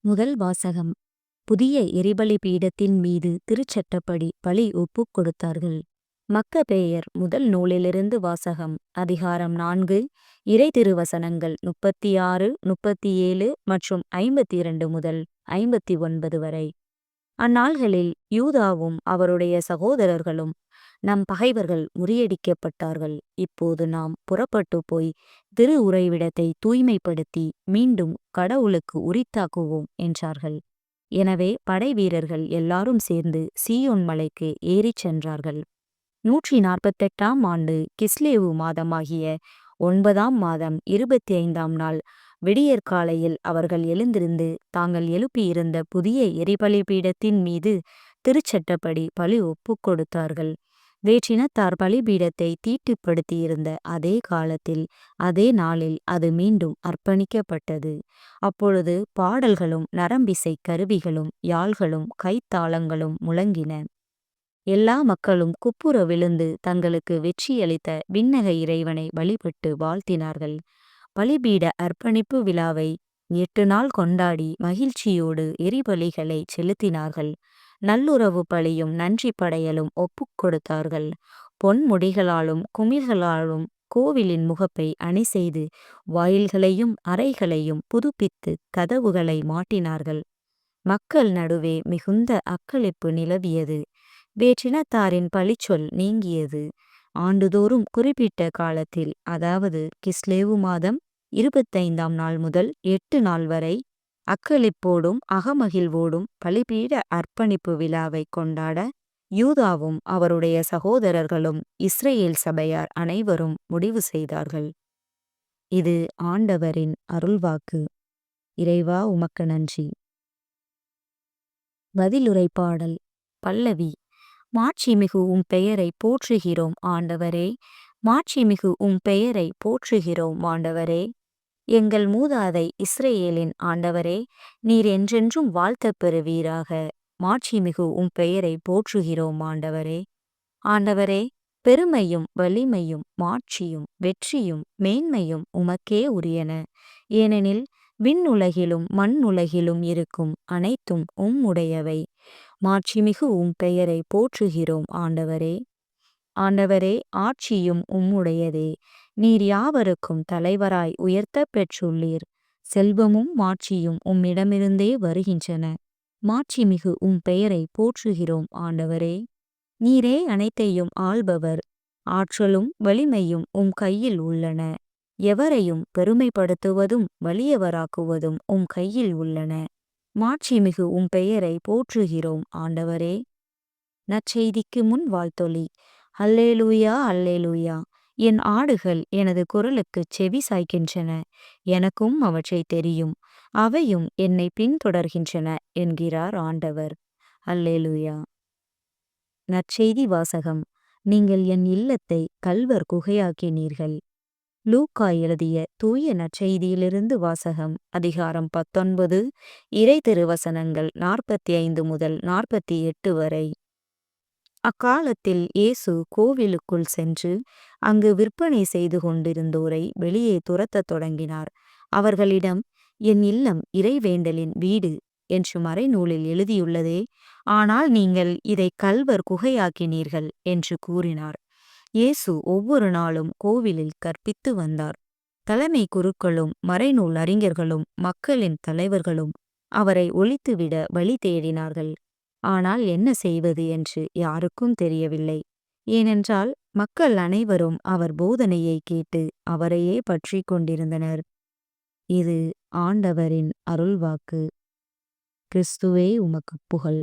முதல் வாசகம். புதிய எரிபலி பீடத்தின் மீது திருச்சட்டப்படி பலி ஒப்புக் கொடுத்தார்கள். மக்க பெயர் முதல் நூலிலிருந்து வாசகம். அதிகாரம் நான்கு. இறை திருவசனங்கள் முப்பத்தி ஆறு முப்பத்தி ஏழு மற்றும் ஐம்பத்தி இரண்டு முதல். ஐம்பத்தி ஒன்பது வரை. அந்நாள்களில் யூதாவும் அவருடைய சகோதரர்களும் நம் பகைவர்கள் முறியடிக்கப்பட்டார்கள். இப்போது நாம் புறப்பட்டு போய் திரு உறைவிடத்தை தூய்மைப்படுத்தி மீண்டும் கடவுளுக்கு உரித்தாக்குவோம் என்றார்கள். எனவே படை வீரர்கள் எல்லாரும் சேர்ந்து சீயோன் மலைக்கு ஏறிச் சென்றார்கள். நூற்றி நாற்பத்தெட்டாம் ஆண்டு கிஸ்லேவு மாதமாகிய ஒன்பதாம் மாதம் இருபத்தி ஐந்தாம் நாள் விடியற்காலையில் அவர்கள் எழுந்திருந்து தாங்கள் எழுப்பியிருந்த புதிய எரிபலி பீடத்தின் மீது திருச்சட்டப்படி பலி ஒப்புக் கொடுத்தார்கள். வேற்றினத்தார் பலிபீடத்தை தீட்டுப்படுத்தியிருந்த அதே காலத்தில் அதே நாளில் அது மீண்டும் அர்ப்பணிக்கப்பட்டது. அப்பொழுது பாடல்களும் நரம்பிசை கருவிகளும் யாழ்களும் கைத்தாளங்களும் முழங்கின. எல்லா மக்களும் குப்புற விழுந்து தங்களுக்கு வெற்றியளித்த விண்ணக இறைவனை வழிபட்டு வாழ்த்தினார்கள். பலிபீட அர்ப்பணிப்பு விழாவை எட்டு நாள் கொண்டாடி மகிழ்ச்சியோடு எரிபலிகளை செலுத்தினார்கள். நல்லுறவு பலியும் நன்றி படையலும் ஒப்புக் கொடுத்தார்கள். பொன்முடிகளாலும் குமிழ்களாலும் கோவிலின் முகப்பை அணி செய்து வாயில்களையும் அறைகளையும் புதுப்பித்து கதவுகளை மாட்டினார்கள். மக்கள் நடுவே மிகுந்த அக்களிப்பு நிலவியது. வேற்றினத்தாரின் பழிச்சொல் நீங்கியது. ஆண்டுதோறும் குறிப்பிட்ட காலத்தில் அதாவது கிஸ்லேவு மாதம் இருபத்தைந்தாம் நாள் முதல் எட்டு நாள் வரை அக்களிப்போடும் அகமகிழ்வோடும் பலிபீட அர்ப்பணிப்பு விழாவை கொண்டாட யூதாவும் அவருடைய சகோதரர்களும் இஸ்ரேல் சபையார் அனைவரும் முடிவு செய்தார்கள். இது ஆண்டவரின் அருள்வாக்கு. இறைவா உமக்கு நன்றி. பதிலுரை பாடல் பல்லவி. மாட்சிமிகு உம் பெயரை போற்றுகிறோம் ஆண்டவரே. மாட்சிமிகு உம் பெயரை போற்றுகிறோம் ஆண்டவரே. எங்கள் மூதாதை இஸ்ரேலின் ஆண்டவரே நீர் என்றென்றும் வாழ்த்த பெறுவீராக. மாட்சிமிகு உம் பெயரை போற்றுகிறோம் ஆண்டவரே. ஆண்டவரே பெருமையும் வலிமையும் மாட்சியும் வெற்றியும் மேன்மையும் உமக்கே உரியன. ஏனெனில் விண்ணுலகிலும் மண்ணுலகிலும் இருக்கும் அனைத்தும் உம்முடையவை. மாட்சிமிகு உம் பெயரை போற்றுகிறோம் ஆண்டவரே. ஆண்டவரே ஆட்சியும் உம்முடையதே. நீர் யாவருக்கும் தலைவராய் உயர்த்தப் பெற்றுள்ளீர். செல்வமும் மாட்சியும் உம்மிடமிருந்தே வருகின்றன. மாட்சிமிகு உம் பெயரை போற்றுகிறோம் ஆண்டவரே. நீரே அனைத்தையும் ஆள்பவர். ஆற்றலும் வலிமையும் உம் கையில் உள்ளன. எவரையும் பெருமைப்படுத்துவதும் வலியவராக்குவதும் உம் கையில் உள்ளன. மாட்சிமிகு உம் பெயரை போற்றுகிறோம் ஆண்டவரே. நற்செய்திக்கு முன் வாழ்த்தொலி. அல்லேலூயா அல்லேலூயா. என் ஆடுகள் எனது குரலுக்குச் செவி சாய்க்கின்றன. எனக்கும் அவற்றை தெரியும். அவையும் என்னை பின்தொடர்கின்றன என்கிறார் ஆண்டவர். அல்லேலூயா. நற்செய்தி வாசகம். நீங்கள் என் இல்லத்தை கல்வர் குகையாக்கினீர்கள். லூக்கா எழுதிய தூய நற்செய்தியிலிருந்து வாசகம் அதிகாரம் பத்தொன்பது இறை திருவசனங்கள் நாற்பத்தி ஐந்து முதல் நாற்பத்தி எட்டு வரை. அக்காலத்தில் இயேசு கோவிலுக்குள் சென்று அங்கு விற்பனை செய்து கொண்டிருந்தோரை வெளியே துரத்தத் தொடங்கினார். அவர்களிடம் என் இல்லம் இறைவேண்டலின் வீடு என்று மறைநூலில் எழுதியுள்ளதே ஆனால் நீங்கள் இதை கல்வர் குகையாக்கினீர்கள் என்று கூறினார். இயேசு ஒவ்வொரு நாளும் கோவிலில் கற்பித்து வந்தார். தலைமை குருக்களும் மறைநூல் அறிஞர்களும் மக்களின் தலைவர்களும் அவரை ஒழித்துவிட வழி தேடினார்கள். ஆனால் என்ன செய்வது? என்று யாருக்கும் தெரியவில்லை. ஏனென்றால் மக்கள் அனைவரும் அவர் போதனையை கேட்டு அவரையே பற்றி கொண்டிருந்தனர். இது ஆண்டவரின் அருள்வாக்கு. கிறிஸ்துவே உமக்கு புகழ்.